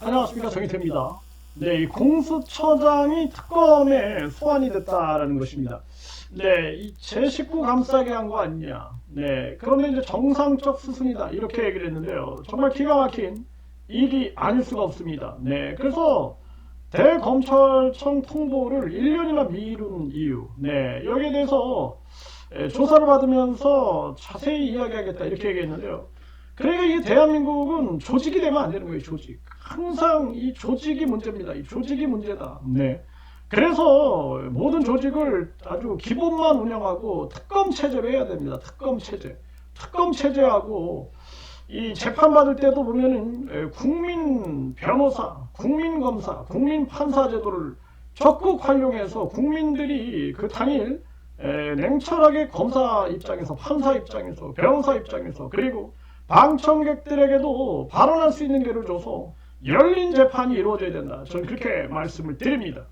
안녕하십니까 정희태입니다. 네, 이 공수처장이 특검에 소환이 됐다라는 것입니다. 네, 이제 식구 감싸게 한 거 아니냐. 네, 그런데 이제 정상적 수순이다 이렇게 얘기를 했는데요. 정말 기가 막힌 일이 아닐 수가 없습니다. 네, 그래서 대검찰청 통보를 1년이나 미룬 이유. 네, 여기에 대해서 에, 조사를 받으면서 자세히 이야기하겠다 이렇게 얘기했는데요. 그러니까 이 대한민국은 조직이 되면 안 되는 거예요, 조직. 항상 이 조직이 문제입니다. 이 조직이 문제다. 네. 그래서 모든 조직을 아주 기본만 운영하고 특검 체제로 해야 됩니다. 특검 체제. 특검 체제하고 이 재판 받을 때도 보면은 에, 국민 변호사, 국민 검사, 국민 판사 제도를 적극 활용해서 국민들이 그 당일 에, 냉철하게 검사 입장에서 판사 입장에서 변호사 입장에서 그리고 방청객들에게도 발언할 수 있는 기회를 줘서 열린 재판이 이루어져야 된다. 저는 그렇게 말씀을 드립니다.